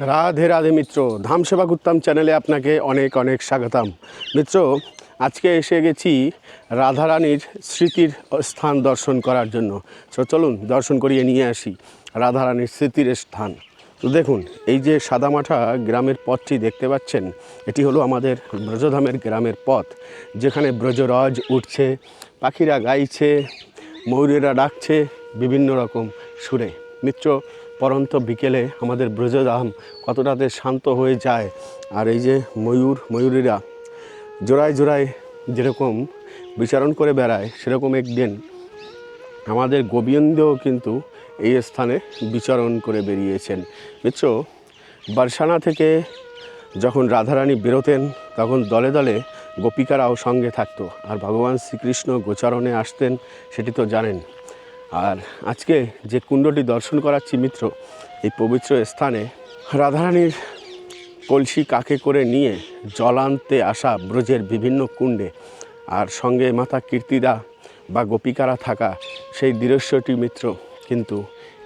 রাধে রাধে মিত্র, ধাম সেবা করতাম চ্যানেলে আপনাকে অনেক অনেক স্বাগতম। মিত্র, আজকে এসে গেছি রাধারানীর স্মৃতির স্থান দর্শন করার জন্য। তো চলুন, দর্শন করিয়ে নিয়ে আসি রাধারানীর স্মৃতির স্থান। তো দেখুন, এই যে সাদামাঠা গ্রামের পথটি দেখতে পাচ্ছেন, এটি হলো আমাদের ব্রজধামের গ্রামের পথ, যেখানে ব্রজরজ উঠছে, পাখিরা গাইছে, ময়ূরেরা ডাকছে, বিভিন্ন রকম সুরে। মিত্র পরন্ত বিকেলে আমাদের ব্রজধাম কতটাতে শান্ত হয়ে যায়। আর এই যে ময়ূর, ময়ূরীরা জোড়ায় জোড়ায় যেরকম বিচারণ করে বেড়ায়, সেরকম একদিন আমাদের গোবিন্দও কিন্তু এই স্থানে বিচরণ করে বেরিয়েছেন। মিত্র বারসানা থেকে যখন রাধারানী বেরোতেন, তখন দলে দলে গোপিকারাও সঙ্গে থাকতো। আর ভগবান শ্রীকৃষ্ণ গোচারণে আসতেন, সেটি তো জানেন। আর আজকে যে কুণ্ডটি দর্শন করাচ্ছি মিত্র, এই পবিত্র স্থানে রাধারানীর কলসি কাকে করে নিয়ে জল আনতে আসা ব্রজের বিভিন্ন কুণ্ডে আর সঙ্গে মাতা কীর্তিদা বা গোপিকারা থাকা সেই দৃশ্যটি মিত্র কিন্তু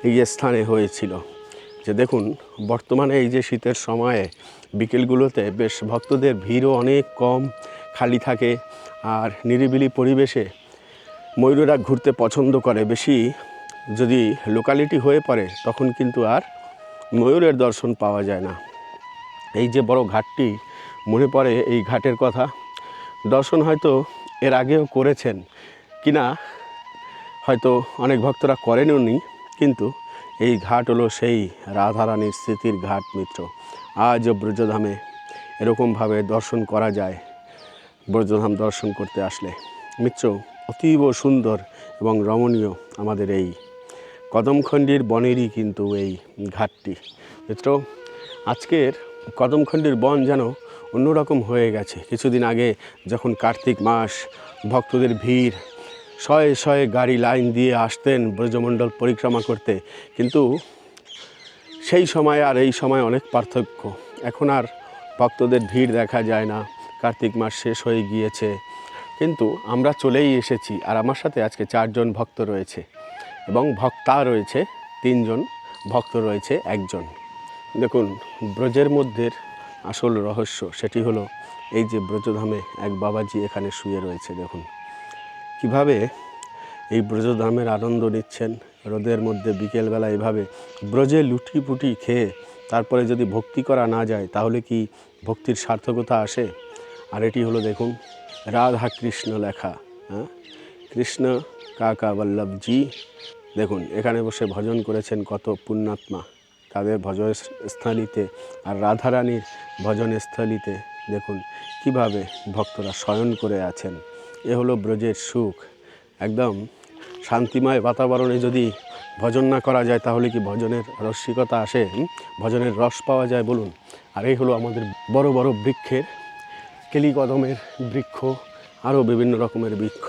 এই স্থানে হয়েছিল। যে দেখুন, বর্তমানে এই যে শীতের সময়ে বিকেলগুলোতে বেশ ভক্তদের ভিড়ও অনেক কম, খালি থাকে আর নিরিবিলি পরিবেশে ময়ূরেরা ঘুরতে পছন্দ করে বেশি। যদি লোকালিটি হয়ে পড়ে, তখন কিন্তু আর ময়ূরের দর্শন পাওয়া যায় না। এই যে বড় ঘাটটি, মনে পড়ে এই ঘাটের কথা। দর্শন হয়তো এর আগেও করেছেন কিনা, হয়তো অনেক ভক্তরা করেনও নি, কিন্তু এই ঘাট হলো সেই রাধারানীর স্মৃতির ঘাট মিত্র। আজও ব্রজধামে এরকমভাবে দর্শন করা যায়, ব্রজধাম দর্শন করতে আসলে। মিত্র অতীব সুন্দর এবং রমণীয় আমাদের এই কদমখণ্ডির বনেরই কিন্তু এই ঘাটটি। মিত্র, আজকের কদমখণ্ডির বন যেন অন্যরকম হয়ে গেছে। কিছুদিন আগে যখন কার্তিক মাস, ভক্তদের ভিড়, শয়ে শয়ে গাড়ি লাইন দিয়ে আসতেন ব্রজমণ্ডল পরিক্রমা করতে, কিন্তু সেই সময় আর এই সময় অনেক পার্থক্য। এখন আর ভক্তদের ভিড় দেখা যায় না। কার্তিক মাস শেষ হয়ে গিয়েছে। কিন্তু আমরা চলেই এসেছি আর আমার সাথে আজকে চারজন ভক্ত রয়েছে এবং ভক্তা রয়েছে, তিনজন, ভক্ত রয়েছে, একজন। দেখুন, ব্রজের মধ্যে আসল রহস্য সেটি হলো এই যে ব্রজধামে এক বাবাজি এখানে শুয়ে রয়েছে, দেখুন। কীভাবে এই ব্রজধামের আনন্দ নিচ্ছেন, রোদের মধ্যে বিকেলবেলা এভাবে ব্রজে লুটি পুটি খেয়ে তারপরে যদি ভক্তি করা না যায়, তাহলে কি ভক্তির সার্থকতা আসে? আর এটি হলো, দেখুন রাধা কৃষ্ণ লেখা হ্যাঁ? কৃষ্ণ কাকা বল্লভজি, দেখুন, এখানে বসে ভজন করেছেন কত পুণ্যাত্মা। তাদের ভজন স্থলিতে আর রাধারানীর ভজন স্থলিতে, দেখুন, কীভাবে ভক্তরা শয়ন করে আছেন। এ হলো ব্রজের সুখ। একদম শান্তিময় বাতাবরণে যদি ভজন না করা যায়, তাহলে কি ভজনের রসিকতা আসে? ভজনের রস পাওয়া যায়, বলুন। আর এই হলো আমাদের বড় বড় বৃক্ষের কেলি কদমের বৃক্ষ, আরও বিভিন্ন রকমের বৃক্ষ।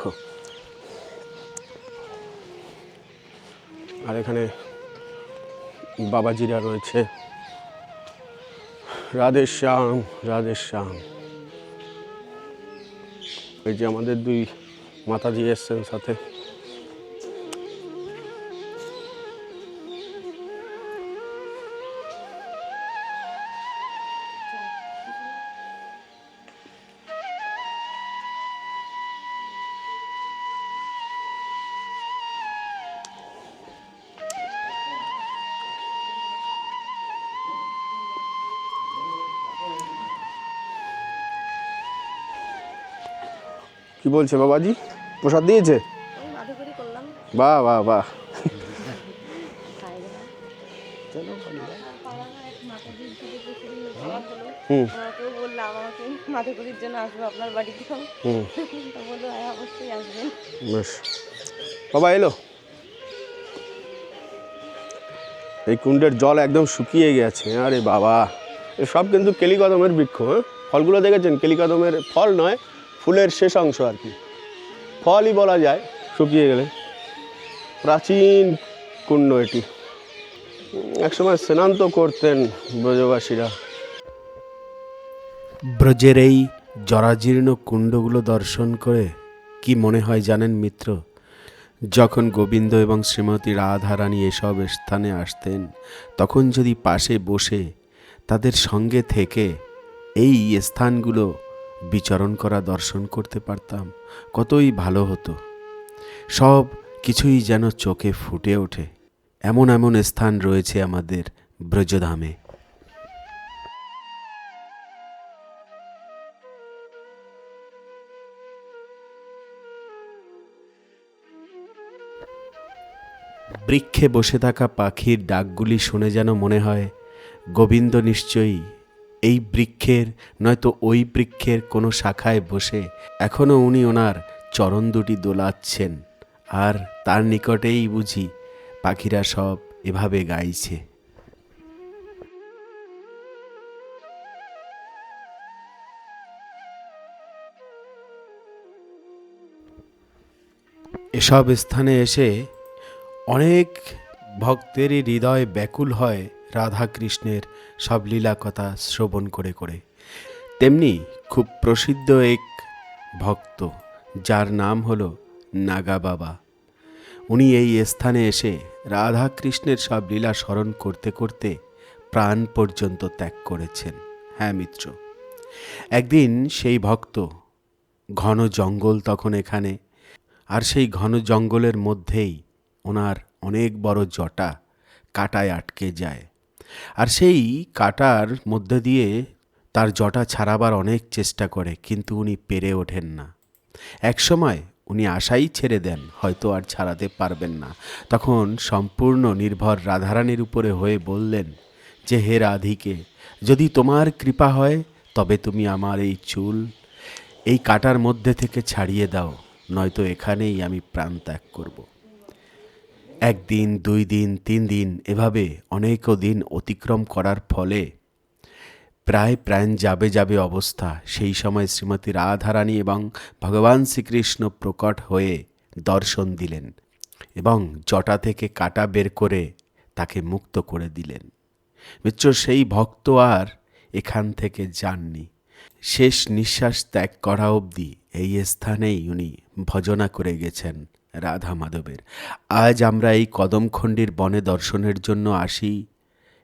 আর এখানে বাবাজিরা রয়েছে। রাধে শ্যাম রাধে শ্যাম। এই যে আমাদের দুই মাতাজি এসছেন সাথে। কি বলছে বাবাজি? প্রসাদ দিয়েছে? বাহ বাহ বাহ। হুম। হ্যাঁ অবশ্যই আসবেন। বেশ। বাবা এলো। এই কুণ্ডের জল একদম শুকিয়ে গেছে। আরে বাবা। সব কিন্তু কেলিকদমের বৃক্ষ হ্যাঁ? ফলগুলো দেখেছেন? কেলিকদমের ফল নয় ফুলের শেষ অংশ আর কি। ফলই বলা যায়, শুকিয়ে গেলে। প্রাচীন কুণ্ড এটি। একসময় স্নান তো করতেন ব্রজবাসীরা। ব্রজের এই জরাজীর্ণ কুণ্ডগুলো দর্শন করে কি মনে হয় জানেন মিত্র? যখন গোবিন্দ এবং শ্রীমতী রাধারানী এসব স্থানে আসতেন, তখন যদি পাশে বসে তাদের সঙ্গে থেকে এই স্থানগুলো বিচরণ করা, দর্শন করতে পারতাম, কতই ভালো হতো। সব কিছুই যেন চোখে ফুটে ওঠে, এমন এমন স্থান রয়েছে আমাদের ব্রজধামে। বৃক্ষে বসে থাকা পাখির ডাকগুলি শুনে যেন মনে হয়, গোবিন্দ নিশ্চয়ই এই বৃক্ষের, নয়তো ওই বৃক্ষের কোনো শাখায় বসে এখনও উনি ওনার চরণ দুটি দোলাচ্ছেন। আর তার নিকটেই বুঝি পাখিরা সব এভাবে গাইছে। এসব স্থানে এসে অনেক ভক্তেরই হৃদয় ব্যাকুল হয় রাধা কৃষ্ণের সব লীলা কথা শ্রবণ করে করে। তেমনি খুব প্রসিদ্ধ এক ভক্ত, যার নাম হলো নাগা বাবা উনি এই স্থানে এসে রাধা কৃষ্ণের সব লীলা স্মরণ করতে করতে প্রাণ পর্যন্ত ত্যাগ করেছেন। হ্যাঁ মিত্র, একদিন সেই ভক্ত ঘন জঙ্গল তখন এখানে, আর সেই ঘন জঙ্গলের মধ্যেই ওনার অনেক বড় জটা কাটায় আটকে যায়। আর সেই কাটার মধ্যে দিয়ে তার জটা ছাড়াবার অনেক চেষ্টা করে, কিন্তু উনি পেরে ওঠেন না। একসময় উনি আশাই ছেড়ে দেন, হয়তো আর ছাড়াতে পারবেন না। তখন সম্পূর্ণ নির্ভর রাধারানীর উপরে হয়ে বললেন, যে হে রাধিকে, যদি তোমার কৃপা হয়, তবে তুমি আমার এই চুল এই কাটার মধ্যে থেকে ছাড়িয়ে দাও, নয়তো এখানেই আমি প্রাণ ত্যাগ করব। একদিন, দুই দিন, তিন দিন এভাবে অনেকও দিন অতিক্রম করার ফলে প্রায় প্রাণ যাবে যাবে অবস্থা। সেই সময় শ্রীমতী রাধারানী এবং ভগবান শ্রীকৃষ্ণ প্রকট হয়ে দর্শন দিলেন এবং জটা থেকে কাটা বের করে তাকে মুক্ত করে দিলেন। মিত্র, সেই ভক্ত আর এখান থেকে যাননি। শেষ নিঃশ্বাস ত্যাগ করা অবধি এই স্থানেই উনি ভজনা করে গেছেন। রাধা মাধবের। আজ আমরা এই কদমখণ্ডির বনে দর্শনের জন্য আসি।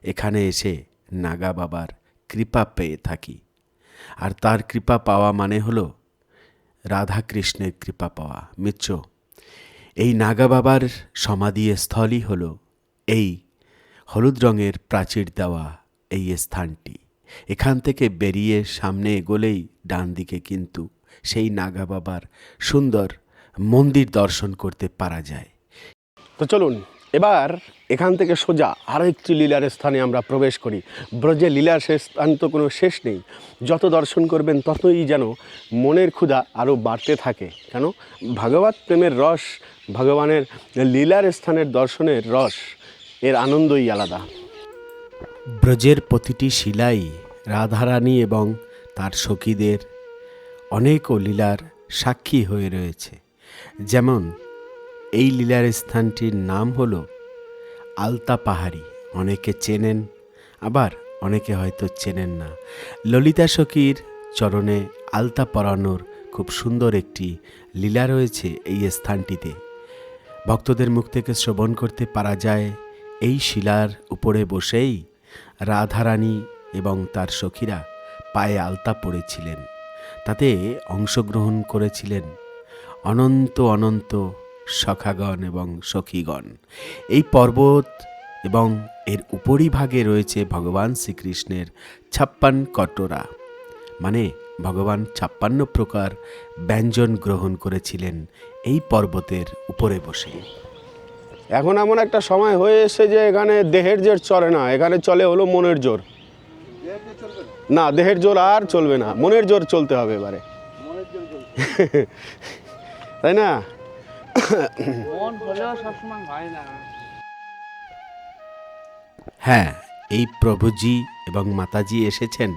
এখানে এসে নাগা বাবার কৃপা পেয়ে থাকি। আর তার কৃপা পাওয়া মানে হলো রাধা কৃষ্ণের কৃপা পাওয়া। মিত্র, এই নাগা বাবার সমাধি স্থলই হলো এই হলুদ রঙের প্রাচীর দেওয়া এই স্থানটি। এখান থেকে বেরিয়ে সামনে এগোলেই ডান দিকে কিন্তু সেই নাগা বাবার সুন্দর মন্দির দর্শন করতে পারা যায়। তো চলুন এবার এখান থেকে সোজা আরও একটি লীলার স্থানে আমরা প্রবেশ করি। ব্রজে লীলার শেষ স্থান তো কোনো শেষ নেই। যত দর্শন করবেন ততই যেন মনের ক্ষুধা আরও বাড়তে থাকে। কেন? ভাগবত প্রেমের রস ভগবানের লীলার স্থানের দর্শনের রস এর আনন্দই আলাদা। ব্রজের প্রতিটি শিলাই রাধারানী এবং তার সখীদের অনেকও লীলার সাক্ষী হয়ে রয়েছে। যেমন, এই লীলার স্থানটির নাম হল আলতা পাহাড়ি। অনেকে চেনেন, আবার অনেকে হয়তো চেনেন না। ললিতা সখীর চরণে আলতা পরানোর খুব সুন্দর একটি লীলা রয়েছে এই স্থানটিতে। ভক্তদের মুখ থেকে শ্রবণ করতে পারা যায়, এই শিলার উপরে বসেই রাধারানী এবং তার সখীরা পায়ে আলতা পড়েছিলেন তাতে অংশগ্রহণ করেছিলেন অনন্ত অনন্ত সখাগণ এবং সখীগণ। এই পর্বত এবং এর উপরিভাগে রয়েছে ভগবান শ্রীকৃষ্ণের ছাপ্পান কটোরা। মানে ভগবান ছাপ্পান্ন প্রকার ব্যঞ্জন গ্রহণ করেছিলেন এই পর্বতের উপরে বসে। এখন এমন একটা সময় হয়ে এসে যে এখানে দেহের জোর চলে না, এখানে চলে হলো মনের জোর। না, দেহের জোর আর চলবে না, মনের জোর চলতে হবে এবারে। তাই না? মন হয় হ্যাঁ এই প্রভুজি এবং মাতাজি এসেছেন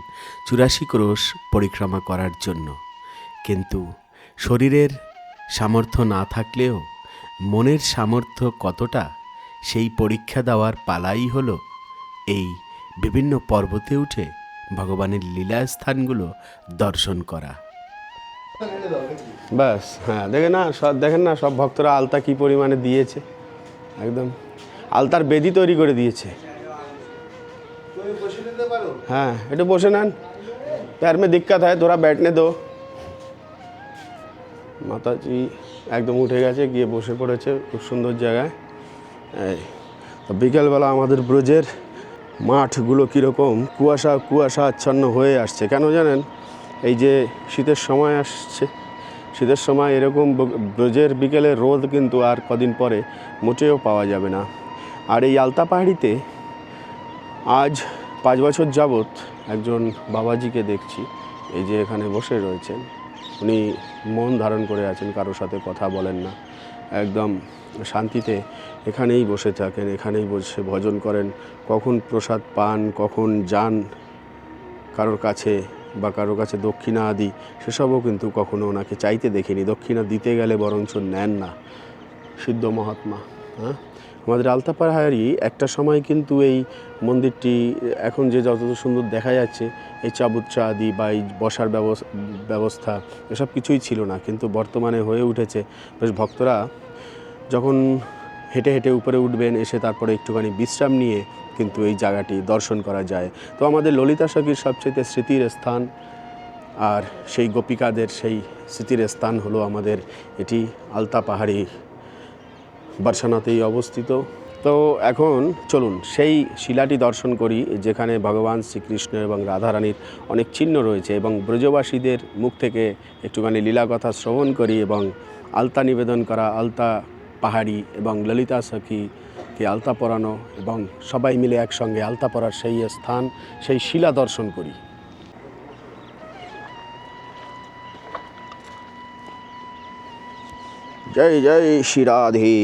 চুরাশি ক্রোশ পরিক্রমা করার জন্য। কিন্তু শরীরের সামর্থ্য না থাকলেও মনের সামর্থ্য কতটা সেই পরীক্ষা দেওয়ার পালাই হলো এই বিভিন্ন পর্বতে উঠে ভগবানের লীলা স্থানগুলো দর্শন করা। ব্যাস হ্যাঁ দেখে না সব দেখেন না সব ভক্তরা আলতা কি পরিমাণে দিয়েছে একদম আলতার বেদি তৈরি করে দিয়েছে हाँ একটু বসে নেন पैर में दिक्कत है थोड़ा बैठने दो মাতাজি একদম উঠে গেছে গিয়ে বসে পড়েছে খুব সুন্দর জায়গায় এই তো বিকেলবেলা আমাদের ব্রজের মাঠগুলো কীরকম কুয়াশা কুয়াশা আচ্ছন্ন হয়ে আসছে কেন জানেন এই যে শীতের সময় আসছে, শীতের সময় এরকম ব্রজের বিকেলে রোদ কিন্তু আর কদিন পরে মোটেও পাওয়া যাবে না। আর এই আলতা পাহাড়িতে আজ পাঁচ বছর যাবৎ একজন বাবাজিকে দেখছি, এই যে এখানে বসে রয়েছেন। উনি মন ধারণ করে আছেন, কারোর সাথে কথা বলেন না। একদম শান্তিতে এখানেই বসে থাকেন, এখানেই বসে ভজন করেন। কখন প্রসাদ পান, কখন যান, কারোর কাছে বা কারোর কাছে দক্ষিণা আদি, সেসবও কিন্তু কখনো ওনাকে চাইতে দেখিনি। দক্ষিণা দিতে গেলে বরঞ্চ নেন না। সিদ্ধ মহাত্মা হ্যাঁ? আমাদের আলতাপাহাড়ি একটা সময় কিন্তু এই মন্দিরটি, এখন যে যতটা সুন্দর দেখা যাচ্ছে, এই চাবুচ্চা আদি বা এই বসার ব্যবস- ব্যবস্থা, এসব কিছুই ছিল না। কিন্তু বর্তমানে হয়ে উঠেছে। বেশ ভক্তরা যখন হেঁটে হেঁটে উপরে উঠবেন, এসে তারপরে একটুখানি বিশ্রাম নিয়ে কিন্তু এই জায়গাটি দর্শন করা যায়। তো আমাদের ললিতা সখীর সবচেয়ে স্মৃতির স্থান আর সেই গোপিকাদের সেই স্মৃতির স্থান হলো আমাদের এটি আলতা পাহাড়ি বার্সানাতেই অবস্থিত। তো এখন চলুন, সেই শিলাটি দর্শন করি যেখানে ভগবান শ্রীকৃষ্ণ এবং রাধারানীর অনেক চিহ্ন রয়েছে এবং ব্রজবাসীদের মুখ থেকে একটুখানি লীলা কথা শ্রবণ করি এবং আলতা নিবেদন করা আলতা পাহাড়ি এবং ললিতা সখীকে আলতা পরানো এবং সবাই মিলে একসঙ্গে আলতা পরার সেই স্থান সেই শিলা দর্শন করি জয় জয় শ্রী রাধে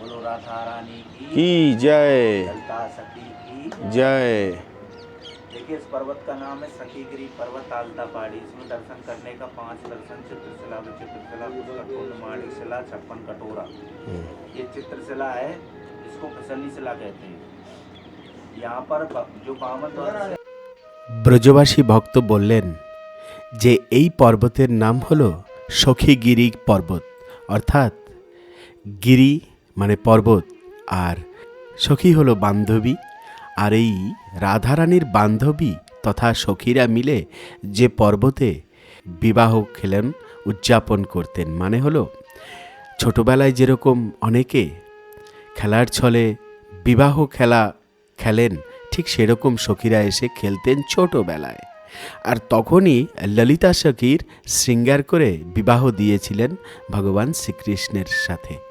बोलो राधा रानी की কি জয় ललिता सखी की জয় देखिए इस पर्वत का नाम है सखीगिरी पर्वत आलता पहाड़ी इसमें दर्शन करने का पांच दर्शन चित्रशिला चित्रशिला पुष्कर कुंड माणिक शिला छप्पन कटोरा ये चित्रशिला है इसको फिसलनी शिला कहते हैं यहाँ पर ब- जो बामन द्वार से ব্রজবাসী ভক্ত বললেন যে এই পর্বতের নাম হল সখীগিরি পর্বত অর্থাৎ গিরি মানে পর্বত আর সখী হলো বান্ধবী আর এই রাধারানীর বান্ধবী তথা সখীরা মিলে যে পর্বতে বিবাহ খেলেন, উদযাপন করতেন মানে হলো ছোটবেলায় যেরকম অনেকে খেলার ছলে বিবাহ খেলা খেলেন, ঠিক সেরকম সখীরা এসে খেলতেন ছোটবেলায়। আর তখনই ললিতা সখীর শৃঙ্গার করে বিবাহ দিয়েছিলেন ভগবান শ্রীকৃষ্ণের সাথে।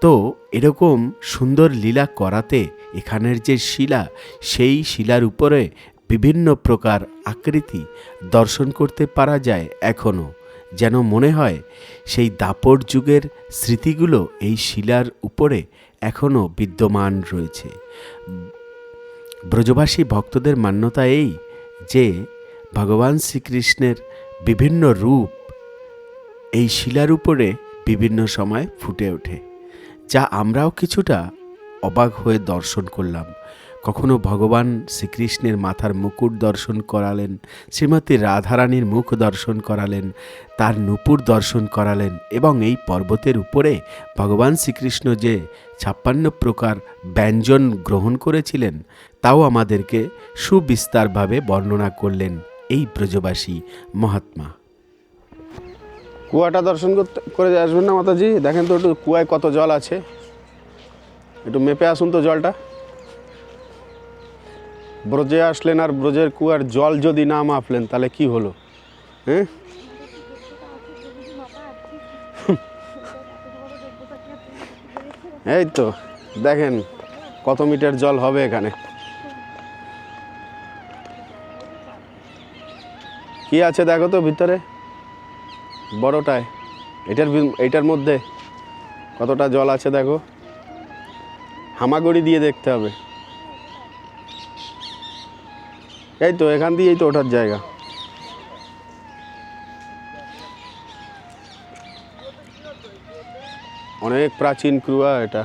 তো এরকম সুন্দর লীলা করাতে এখানের যে শিলা, সেই শিলার উপরে বিভিন্ন প্রকার আকৃতি দর্শন করতে পারা যায় এখনও যেন মনে হয়, সেই দাপর যুগের স্মৃতিগুলো এই শিলার উপরে এখনও বিদ্যমান রয়েছে। ব্রজবাসী ভক্তদের মান্যতা এই যে, ভগবান শ্রীকৃষ্ণের বিভিন্ন রূপ এই শিলার উপরে বিভিন্ন সময় ফুটে ওঠে। যা আমরাও কিছুটা অবাক হয়ে দর্শন করলাম। কখনো ভগবান শ্রীকৃষ্ণের মাথার মুকুট দর্শন করালেন, শ্রীমতী রাধারানীর মুখ দর্শন করালেন, তার নুপুর দর্শন করালেন এবং এই পর্বতের উপরে ভগবান শ্রীকৃষ্ণ যে ছাপ্পান্ন প্রকার ব্যঞ্জন গ্রহণ করেছিলেন, তাও আমাদেরকে সুবিস্তারভাবে বর্ণনা করলেন এই ব্রজবাসী মহাত্মা। কুয়াটা দর্শন করতে করে আসবেন না মাতাজি। দেখেন তো একটু কুয়ায় কত জল আছে। একটু মেপে আসুন তো জলটা। ব্রজে আসলেন আর ব্রজের কুয়ার জল যদি না মাপলেন, তাহলে কি হলো? হ্যাঁ? এই তো, দেখেন কত মিটার জল হবে এখানে। কি আছে দেখো তো ভিতরে? বড়টায়। এটার এইটার মধ্যে কতটা জল আছে দেখো। হামাগুড়ি দিয়ে দেখতে হবে। এই তো, এখান দিয়েই তো ওঠার জায়গা। অনেক প্রাচীন ক্রুয়া এটা,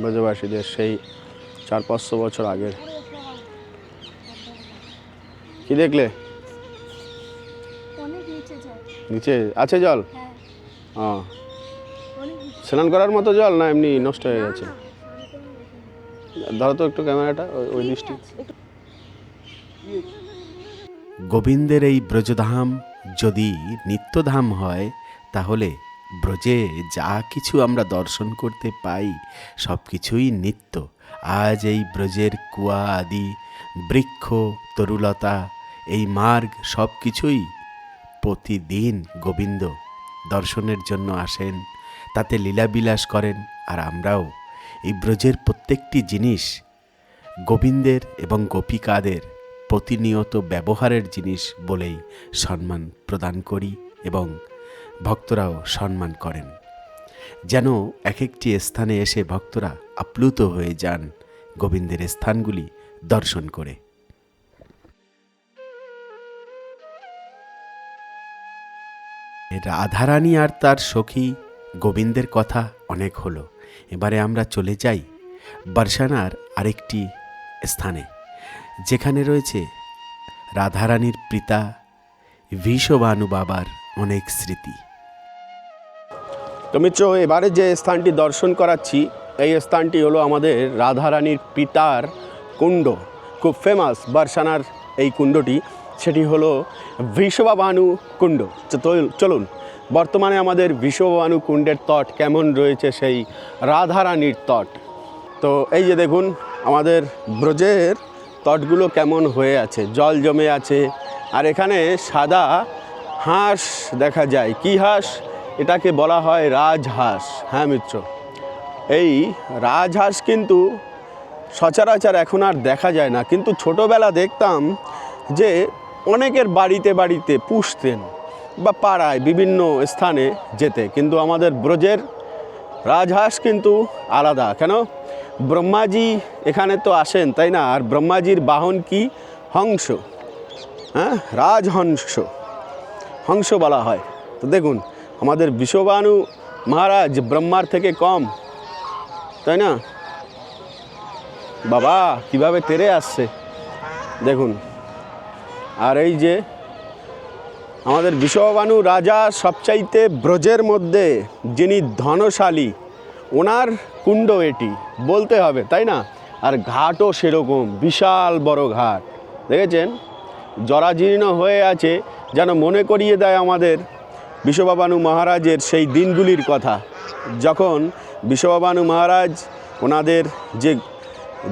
ব্রজবাসীদের সেই চার পাঁচশো বছর আগের। কি দেখলে? নিচে আছে জল? হ্যাঁ। ও। স্নান করার মতো জল না এমনি নষ্ট হয়ে গেছে? ধরো তো একটু ক্যামেরাটা ওই- ওই দৃষ্টি। গোবিন্দের এই ব্রজধাম যদি নিত্যধাম হয় তাহলে ব্রজে যা কিছু আমরা দর্শন করতে পাই সব কিছুই নিত্য। আজ এই ব্রজের কুয়া আদি বৃক্ষ তরুলতা এই মার্গ সব কিছুই প্রতিদিন গোবিন্দ দর্শনের জন্য আসেন, তাতে লীলাবিলাস করেন আর আমরাও এই ব্রজের প্রত্যেকটি জিনিস গোবিন্দের এবং গোপিকাদের প্রতিনিয়ত ব্যবহারের জিনিস বলেই সম্মান প্রদান করি এবং ভক্তরাও সম্মান করেন। যেন এক একটি স্থানে এসে ভক্তরা আপ্লুত হয়ে যান গোবিন্দের স্থানগুলি দর্শন করে। রাধারানী আর তার সখী গোবিন্দের কথা অনেক হলো। এবারে আমরা চলে যাই বর্ষানার আরেকটি স্থানে, যেখানে রয়েছে রাধারানীর পিতা ভীষবানু বাবার অনেক স্মৃতি। তো মিত্র, এবারে যে স্থানটি দর্শন করাচ্ছি, এই স্থানটি হলো আমাদের রাধারানীর পিতার কুণ্ড। খুব ফেমাস বারসানার এই কুণ্ডটি। সেটি হলো বিশ্ববানু কুণ্ড। চলুন, বর্তমানে আমাদের বিশ্ববানু কুণ্ডের তট কেমন রয়েছে সেই রাধারানীর তট? তো এই যে দেখুন, আমাদের ব্রজের তটগুলো কেমন হয়ে আছে, জল জমে আছে, আর এখানে সাদা হাঁস দেখা যায়। কি হাঁস? এটাকে বলা হয় রাজহাঁস। হ্যাঁ মিত্র? এই রাজহাঁস কিন্তু সচরাচর এখন আর দেখা যায় না। কিন্তু ছোটোবেলা দেখতাম যে অনেকের বাড়িতে বাড়িতে পুষতেন বা পাড়ায় বিভিন্ন স্থানে যেতে, কিন্তু আমাদের ব্রজের রাজহাঁস কিন্তু আলাদা। কেন? ব্রহ্মাজি এখানে তো আসেন, তাই না? আর ব্রহ্মাজির বাহন কি? হংস। হ্যাঁ? রাজহংস। হংস বলা হয়। তো দেখুন, আমাদের বিশ্ববানু মহারাজ ব্রহ্মার থেকে কম, তাই না? বাবা, কীভাবে তেরে আসছে? দেখুন আর এই যে আমাদের বিশ্ববানু রাজা সবচাইতে ব্রজের মধ্যে যিনি ধনশালী, ওনার কুণ্ড এটি, বলতে হবে, তাই না? আর ঘাটও সেরকম, বিশাল বড় ঘাট। দেখেছেন? জরাজীর্ণ হয়ে আছে, যেন মনে করিয়ে দেয় আমাদের বিশ্ববাবানু মহারাজের সেই দিনগুলির কথা। যখন বিশ্ববাবানু মহারাজ ওনাদের যে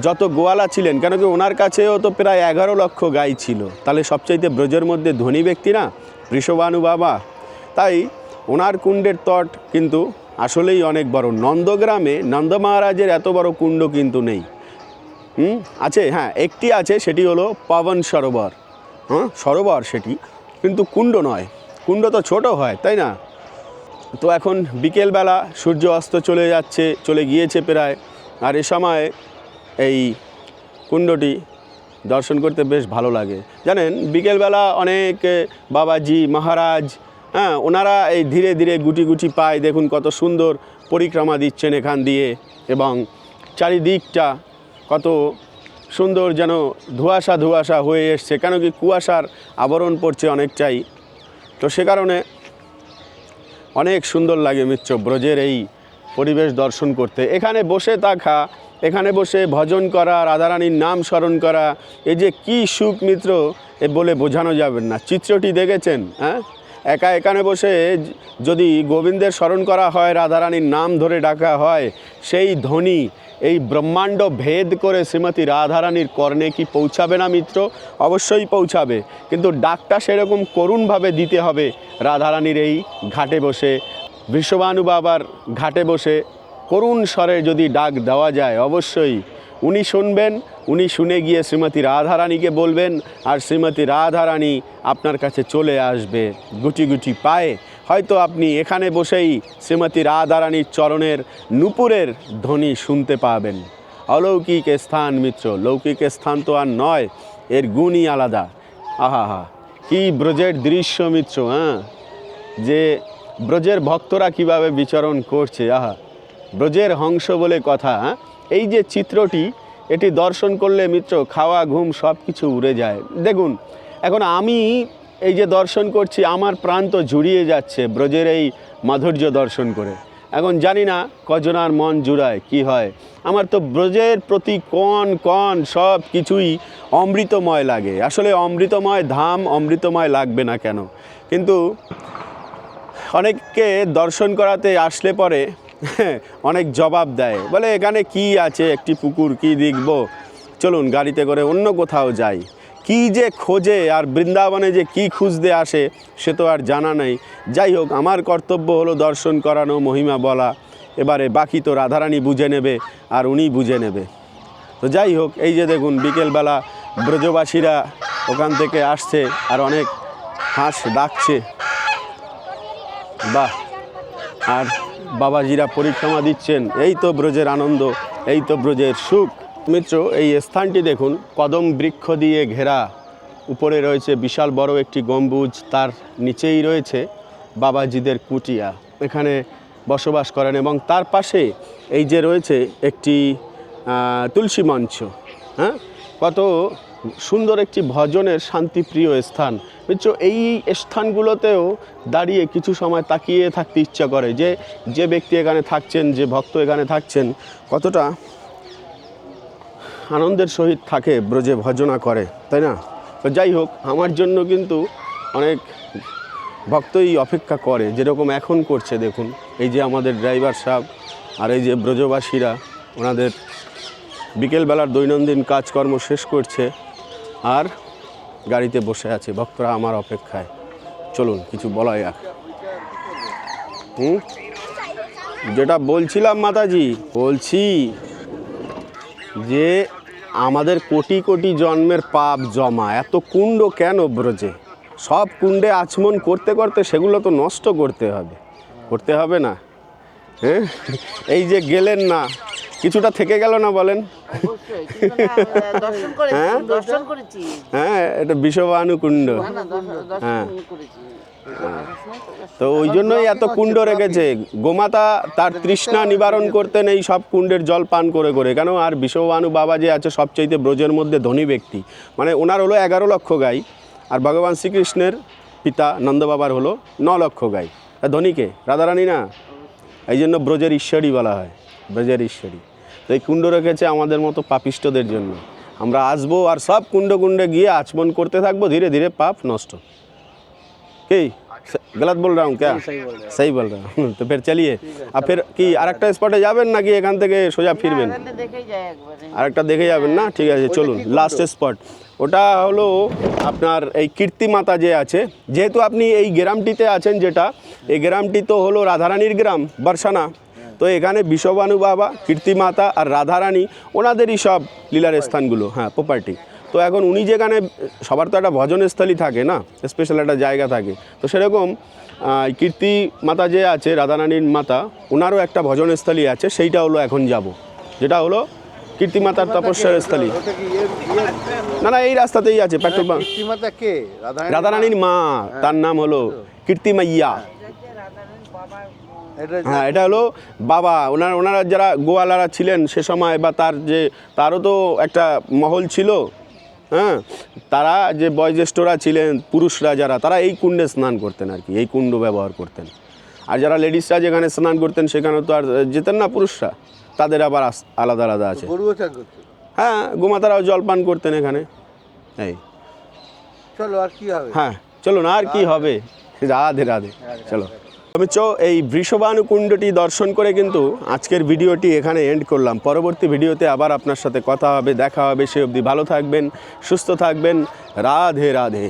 যত গোয়ালা ছিলেন কেন কি ওনার কাছেও তো প্রায় এগারো লক্ষ গাই ছিল। তাহলে সবচাইতে ব্রজের মধ্যে ধনী ব্যক্তি না? বৃষবানু বাবা। তাই ওনার কুণ্ডের তট কিন্তু আসলেই অনেক বড়। নন্দগ্রামে নন্দ মহারাজের এত বড় কুণ্ড কিন্তু নেই। হুম? আছে হ্যাঁ একটি আছে, সেটি হলো পাবন সরোবর। হ্যাঁ সরোবর সেটি। কিন্তু কুণ্ড নয়। কুণ্ড তো ছোট হয়, তাই না? তো এখন বিকেলবেলা সূর্য অস্ত চলে যাচ্ছে, চলে গিয়েছে প্রায়। আর এ সময় এই কুণ্ডটি দর্শন করতে বেশ ভালো লাগে। জানেন, বিকেলবেলা অনেক বাবাজি, মহারাজ হ্যাঁ ওনারা এই ধীরে ধীরে গুটি গুটি পায়, দেখুন কত সুন্দর পরিক্রমা দিচ্ছেন এখান দিয়ে এবং চারিদিকটা কত সুন্দর যেন ধোঁয়াশা ধোঁয়াশা হয়ে এসছে, কেন কি কুয়াশার আবরণ পড়ছে অনেকটাই। তো সে কারণে অনেক সুন্দর লাগে মিত্র ব্রজের এই পরিবেশ দর্শন করতে। এখানে বসে থাকা এখানে বসে ভজন করা, রাধারানীর নাম স্মরণ করা, এই যে কি সুখ মিত্র, এ বলে বোঝানো যাবে না। চিত্রটি দেখেছেন হ্যাঁ? একা এখানে বসে যদি গোবিন্দের স্মরণ করা হয়, রাধারানীর নাম ধরে ডাকা হয়, সেই ধ্বনি, এই ব্রহ্মাণ্ড ভেদ করে শ্রীমতী রাধারানীর কর্ণে কি পৌঁছাবে না মিত্র? অবশ্যই পৌঁছাবে, কিন্তু ডাকটা সেরকম করুণভাবে দিতে হবে। রাধারানীর এই ঘাটে বসে, বিশ্ববানু বাবার ঘাটে বসে করুণ স্বরে যদি ডাক দেওয়া যায়, অবশ্যই উনি শুনবেন, উনি শুনে গিয়ে শ্রীমতী রাধারানীকে বলবেন, আর শ্রীমতী রাধারানী আপনার কাছে চলে আসবে গুটি গুটি পায়ে। হয়তো আপনি এখানে বসেই শ্রীমতী রাধারানীর চরণের নুপুরের ধ্বনি শুনতে পাবেন। অলৌকিক স্থান মিত্র, লৌকিক স্থান তো আর নয়, এর গুণই আলাদা। আহা হা, কি ব্রজের দৃশ্য মিত্র হ্যাঁ? যে ব্রজের ভক্তরা কীভাবে বিচরণ করছে, আহা। ব্রজের হংস বলে কথা হ্যাঁ? এই যে চিত্রটি, এটি দর্শন করলে মিত্র, খাওয়া, ঘুম সব কিছু উড়ে যায়। দেখুন, এখন আমি এই যে দর্শন করছি, আমার প্রাণ তো জুড়িয়ে যাচ্ছে ব্রজের এই মাধুর্য দর্শন করে। এখন জানি না কজনার মন জুড়ায় কি হয়। আমার তো ব্রজের প্রতি কণ কণ সব কিছুই অমৃতময় লাগে। আসলে অমৃতময় ধাম, অমৃতময় লাগবে না কেন? কিন্তু অনেককে দর্শন করাতে আসলে পরে অনেক জবাব দেয়। বলে, এখানে কি আছে? একটি পুকুর, কি দেখব? চলুন, গাড়িতে করে অন্য কোথাও যাই। কি যে খোঁজে আর বৃন্দাবনে যে কি খুঁজতে আসে, সে তো আর জানা নেই। যাই হোক, আমার কর্তব্য হলো দর্শন করানো, মহিমা বলা। এবারে বাকি তো রাধারানী বুঝে নেবে, আর উনি বুঝে নেবে। তো যাই হোক, এই যে দেখুন, বিকেলবেলা ব্রজবাসীরা ওখান থেকে আসছে আর অনেক হাঁস ডাকছে। বাহ! আর বাবাজিরা পরিক্রমা দিচ্ছেন। এই তো ব্রজের আনন্দ, এই তো ব্রজের সুখ। মিত্র, এই স্থানটি দেখুন, কদম বৃক্ষ দিয়ে ঘেরা। উপরে রয়েছে বিশাল বড় একটি গম্বুজ, তার নিচেই রয়েছে বাবাজিদের কুটিয়া। এখানে বসবাস করেন এবং তার পাশে এই যে রয়েছে একটি তুলসী মঞ্চ। হ্যাঁ? কত সুন্দর একটি ভজনের শান্তিপ্রিয় স্থান। বুঝছ এই স্থানগুলোতেও দাঁড়িয়ে কিছু সময় তাকিয়ে থাকতে ইচ্ছা করে যে যে ব্যক্তি এখানে থাকছেন, যে ভক্ত এখানে থাকছেন, কতটা আনন্দের সহিত থাকে ব্রজে ভজনা করে, তাই না? তো যাই হোক, আমার জন্য কিন্তু অনেক ভক্তই অপেক্ষা করে, যেরকম এখন করছে, দেখুন, এই যে আমাদের ড্রাইভার সাহেব আর এই যে ব্রজবাসীরা, ওনাদের বিকেলবেলার দৈনন্দিন কাজকর্ম শেষ করছে আর গাড়িতে বসে আছে, ভক্তরা আমার অপেক্ষায়। চলুন, কিছু বলা যাক। হুম? যেটা বলছিলাম মাতাজি, বলছি যে আমাদের কোটি কোটি জন্মের পাপ জমা, এত কুণ্ড কেন ব্রজে? সব কুণ্ডে আচমন করতে করতে সেগুলো তো নষ্ট করতে হবে। করতে হবে না হ্যাঁ? এই যে গেলেন না কিছুটা থেকে গেল না বলেন? হ্যাঁ? হ্যাঁ এটা বিষবাণু কুণ্ড হ্যাঁ। তো ওই জন্যই এত কুণ্ড রেখেছে। গোমাতা তার তৃষ্ণা নিবারণ করতেন এই সব কুণ্ডের জল পান করে করে। কেন? আর বিশ্ববানু বাবা যে আছে সবচাইতে ব্রজের মধ্যে ধনী ব্যক্তি। মানে ওনার হলো এগারো লক্ষ গাই আর ভগবান শ্রীকৃষ্ণের পিতা নন্দ বাবার হলো ন লক্ষ গাই। ধনীকে রাধারানী না? এই জন্য ব্রজের ঈশ্বরই বলা হয়। ব্রজের ঈশ্বরী তো এই কুণ্ড রেখেছে আমাদের মতো পাপিষ্টদের জন্য আমরা আসবো আর সব কুণ্ড কুণ্ডে গিয়ে আচমন করতে থাকবো ধীরে ধীরে পাপ নষ্ট কি गलत बोल रहा हूँ क्या सही बोल रहा हूँ तो फिर चलिए আর फिर কি আরেকটা স্পটে যাবেন নাকি এখান থেকে সোজা ফিরবেন এখানে দেখেই যায় একবারে আরেকটা দেখে যাবেন না ঠিক আছে চলুন লাস্ট স্পট ওটা হলো আপনার এই কীর্তি মাতা যে আছে যেহেতু আপনি এই গ্রামটিতে আছেন যেটা এই গ্রামটি তো হলো রাধারানীর গ্রাম বর্ষানা তো এখানে বিশ্ববানু বাবা কীর্তি মাতা আর রাধারানী ওনাদেরই সব লীলার স্থানগুলো হ্যাঁ প্রপার্টি তো এখন উনি যেখানে সবার তো একটা ভজনস্থলী থাকে না স্পেশাল একটা জায়গা থাকে তো সেরকম কীর্তি মাতা যে আছে রাধারানীর মাতা ওনারও একটা ভজনস্থলী আছে সেইটা হলো এখন যাব যেটা হলো কীর্তি মাতার তপস্যার স্থলী ইয়ে ইয়ে না না এই রাস্তাতেই আছে পেট্রোল পাম্প রাধারানীর মা তার নাম হলো কীর্তি মাইয়া এটা হ্যাঁ এটা হলো বাবা। ওনার ওনারা যারা গোয়ালারা ছিলেন সে সময় বা তার যে তারও তো একটা মহল ছিল। হ্যাঁ তারা যে বয়োজ্যেষ্ঠরা ছিলেন পুরুষরা যারা তারা এই কুণ্ডে স্নান করতেন আর কি এই কুণ্ড ব্যবহার করতেন। আর যারা লেডিসরা যেখানে স্নান করতেন সেখানে তো আর যেতেন না পুরুষরা। তাদের আবার আলাদা আলাদা আছে। হ্যাঁ গোমাতারাও জল পান করতেন এখানে। এই। চলো আর কি হবে? হ্যাঁ চলুন আর কি হবে? রাধে রাধে। চলো। আমি চ, এই বৃষবানুকুণ্ডটি দর্শন করে কিন্তু আজকের ভিডিওটি এখানে এন্ড করলাম। পরবর্তী ভিডিওতে আবার আপনার সাথে কথা হবে, দেখা হবে, সে অবধি ভালো থাকবেন, সুস্থ থাকবেন। রাধে রাধে।